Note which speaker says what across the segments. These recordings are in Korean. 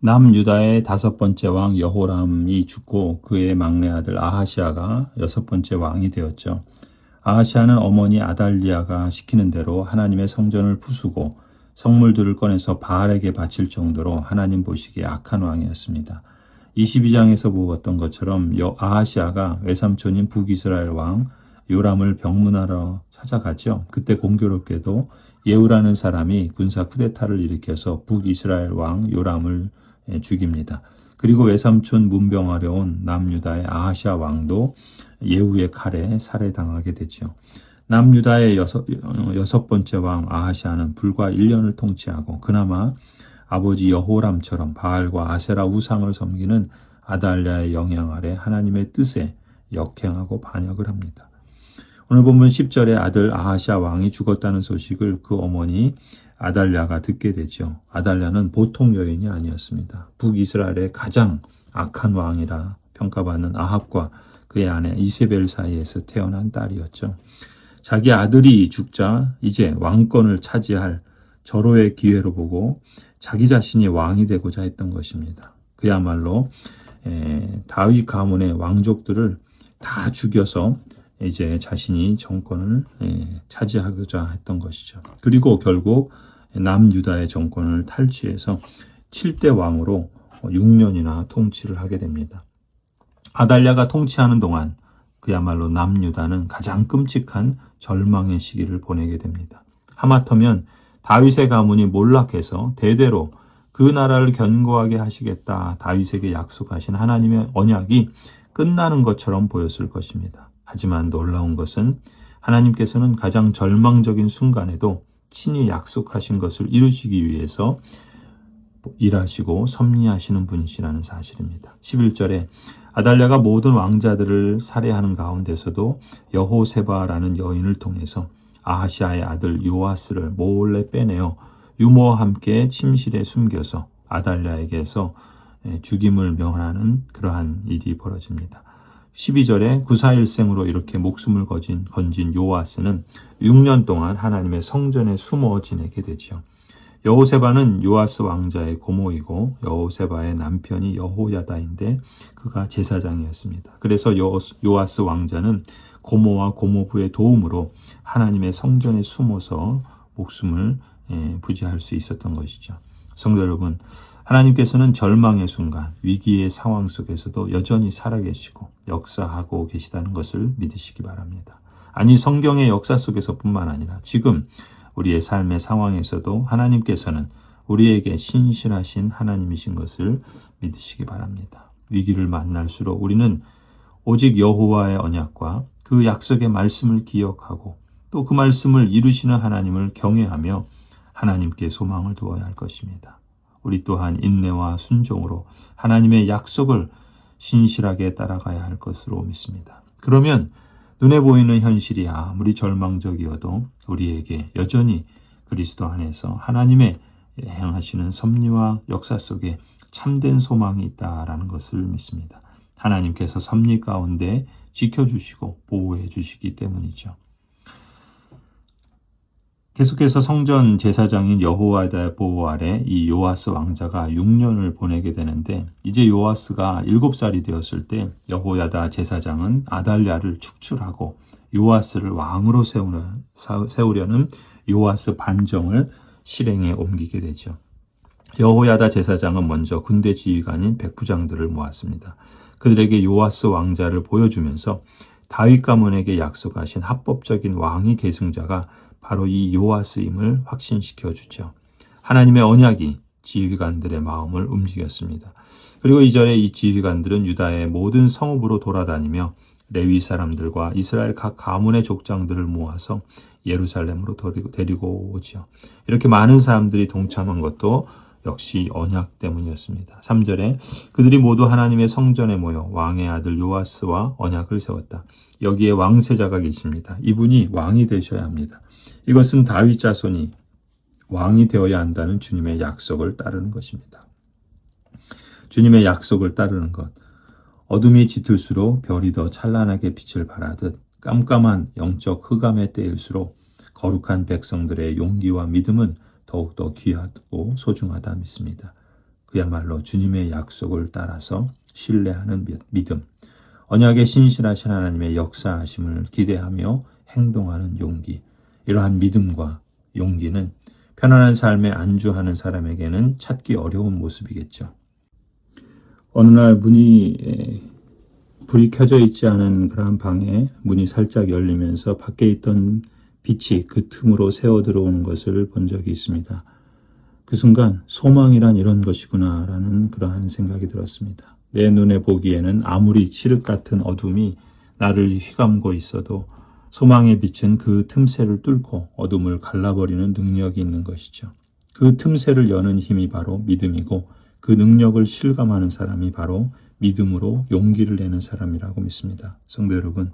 Speaker 1: 남유다의 다섯 번째 왕 여호람이 죽고 그의 막내 아들 아하시아가 여섯 번째 왕이 되었죠. 아하시아는 어머니 아달리아가 시키는 대로 하나님의 성전을 부수고 성물들을 꺼내서 바알에게 바칠 정도로 하나님 보시기에 악한 왕이었습니다. 22장에서 보았던 것처럼 여 아하시아가 외삼촌인 북이스라엘 왕 요람을 병문하러 찾아가죠. 그때 공교롭게도 예우라는 사람이 군사 쿠데타를 일으켜서 북이스라엘 왕 요람을 예, 죽입니다. 그리고 외삼촌 문병하려 온 남유다의 아하시아 왕도 예후의 칼에 살해당하게 되죠. 남유다의 여섯, 어, 여섯 번째 왕 아하시아는 불과 1년을 통치하고 그나마 아버지 여호람처럼 바알과 아세라 우상을 섬기는 아달랴의 영향 아래 하나님의 뜻에 역행하고 반역을 합니다. 오늘 본문 10절에 아들 아하시아 왕이 죽었다는 소식을 그 어머니 아달랴가 듣게 되죠. 아달랴는 보통 여인이 아니었습니다. 북이스라엘의 가장 악한 왕이라 평가받는 아합과 그의 아내 이세벨 사이에서 태어난 딸이었죠. 자기 아들이 죽자 이제 왕권을 차지할 절호의 기회로 보고 자기 자신이 왕이 되고자 했던 것입니다. 그야말로 다윗 가문의 왕족들을 다 죽여서 이제 자신이 정권을 차지하고자 했던 것이죠. 그리고 결국 남유다의 정권을 탈취해서 7대 왕으로 6년이나 통치를 하게 됩니다. 아달랴가 통치하는 동안 그야말로 남유다는 가장 끔찍한 절망의 시기를 보내게 됩니다. 하마터면 다윗의 가문이 몰락해서 대대로 그 나라를 견고하게 하시겠다 다윗에게 약속하신 하나님의 언약이 끝나는 것처럼 보였을 것입니다. 하지만 놀라운 것은 하나님께서는 가장 절망적인 순간에도 친히 약속하신 것을 이루시기 위해서 일하시고 섭리하시는 분이시라는 사실입니다. 11절에 아달랴가 모든 왕자들을 살해하는 가운데서도 여호세바라는 여인을 통해서 아하시아의 아들 요아스를 몰래 빼내어 유모와 함께 침실에 숨겨서 아달랴에게서 죽임을 명하는 그러한 일이 벌어집니다. 12절에 구사일생으로 이렇게 목숨을 건진, 건진 요아스는 6년 동안 하나님의 성전에 숨어 지내게 되지요. 여호세바는 요아스 왕자의 고모이고 여호세바의 남편이 여호야다인데 그가 제사장이었습니다. 그래서 요아스 왕자는 고모와 고모부의 도움으로 하나님의 성전에 숨어서 목숨을 예, 부지할 수 있었던 것이죠. 성도 여러분, 하나님께서는 절망의 순간, 위기의 상황 속에서도 여전히 살아계시고 역사하고 계시다는 것을 믿으시기 바랍니다. 아니, 성경의 역사 속에서뿐만 아니라 지금 우리의 삶의 상황에서도 하나님께서는 우리에게 신실하신 하나님이신 것을 믿으시기 바랍니다. 위기를 만날수록 우리는 오직 여호와의 언약과 그 약속의 말씀을 기억하고 또 그 말씀을 이루시는 하나님을 경외하며 하나님께 소망을 두어야 할 것입니다. 우리 또한 인내와 순종으로 하나님의 약속을 신실하게 따라가야 할 것으로 믿습니다. 그러면 눈에 보이는 현실이 아무리 절망적이어도 우리에게 여전히 그리스도 안에서 하나님의 행하시는 섭리와 역사 속에 참된 소망이 있다라는 것을 믿습니다. 하나님께서 섭리 가운데 지켜주시고 보호해 주시기 때문이죠. 계속해서 성전 제사장인 여호와의 보호 아래 이 요아스 왕자가 6년을 보내게 되는데 이제 요아스가 7살이 되었을 때 여호야다 제사장은 아달랴를 축출하고 요아스를 왕으로 세우는, 세우려는 요아스 반정을 실행에 옮기게 되죠. 여호야다 제사장은 먼저 군대 지휘관인 백부장들을 모았습니다. 그들에게 요아스 왕자를 보여주면서 다윗 가문에게 약속하신 합법적인 왕위 계승자가 바로 이 요아스임을 확신시켜 주죠. 하나님의 언약이 지휘관들의 마음을 움직였습니다. 그리고 이전에 이 지휘관들은 유다의 모든 성읍으로 돌아다니며 레위 사람들과 이스라엘 각 가문의 족장들을 모아서 예루살렘으로 데리고 오죠. 이렇게 많은 사람들이 동참한 것도 역시 언약 때문이었습니다. 3절에 그들이 모두 하나님의 성전에 모여 왕의 아들 요아스와 언약을 세웠다. 여기에 왕세자가 계십니다. 이분이 왕이 되셔야 합니다. 이것은 다윗 자손이 왕이 되어야 한다는 주님의 약속을 따르는 것입니다. 주님의 약속을 따르는 것. 어둠이 짙을수록 별이 더 찬란하게 빛을 발하듯 깜깜한 영적 흑암의 때일수록 거룩한 백성들의 용기와 믿음은 더욱더 귀하고 소중하다 믿습니다. 그야말로 주님의 약속을 따라서 신뢰하는 미- 믿음, 언약에 신실하신 하나님의 역사하심을 기대하며 행동하는 용기, 이러한 믿음과 용기는 편안한 삶에 안주하는 사람에게는 찾기 어려운 모습이겠죠. 어느 날 문이 에, 불이 켜져 있지 않은 그러한 방에 문이 살짝 열리면서 밖에 있던 빛이 그 틈으로 새어 들어오는 것을 본 적이 있습니다. 그 순간 소망이란 이런 것이구나라는 그러한 생각이 들었습니다. 내 눈에 보기에는 아무리 칠흑 같은 어둠이 나를 휘감고 있어도 소망의 빛은 그 틈새를 뚫고 어둠을 갈라버리는 능력이 있는 것이죠. 그 틈새를 여는 힘이 바로 믿음이고 그 능력을 실감하는 사람이 바로 믿음으로 용기를 내는 사람이라고 믿습니다. 성도 여러분,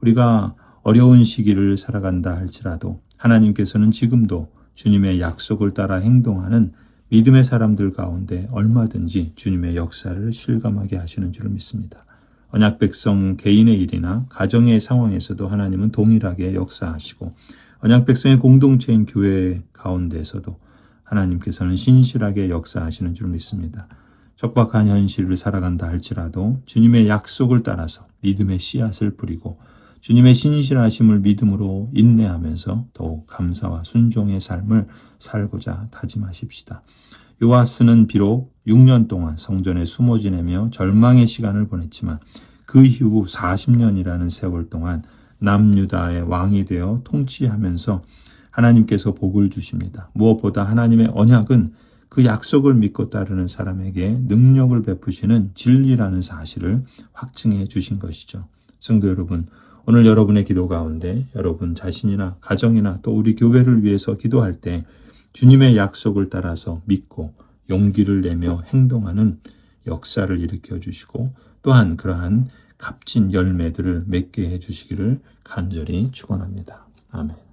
Speaker 1: 우리가 어려운 시기를 살아간다 할지라도 하나님께서는 지금도 주님의 약속을 따라 행동하는 믿음의 사람들 가운데 얼마든지 주님의 역사를 실감하게 하시는 줄을 믿습니다. 언약 백성 개인의 일이나 가정의 상황에서도 하나님은 동일하게 역사하시고 언약 백성의 공동체인 교회 가운데에서도 하나님께서는 신실하게 역사하시는 줄 믿습니다. 척박한 현실을 살아간다 할지라도 주님의 약속을 따라서 믿음의 씨앗을 뿌리고 주님의 신실하심을 믿음으로 인내하면서 더욱 감사와 순종의 삶을 살고자 다짐하십시다. 요아스는 비록 6년 동안 성전에 숨어 지내며 절망의 시간을 보냈지만 그 이후 40년이라는 세월 동안 남유다의 왕이 되어 통치하면서 하나님께서 복을 주십니다. 무엇보다 하나님의 언약은 그 약속을 믿고 따르는 사람에게 능력을 베푸시는 진리라는 사실을 확증해 주신 것이죠. 성도 여러분, 오늘 여러분의 기도 가운데 여러분 자신이나 가정이나 또 우리 교회를 위해서 기도할 때 주님의 약속을 따라서 믿고 용기를 내며 행동하는 역사를 일으켜 주시고 또한 그러한 값진 열매들을 맺게 해 주시기를 간절히 축원합니다. 아멘.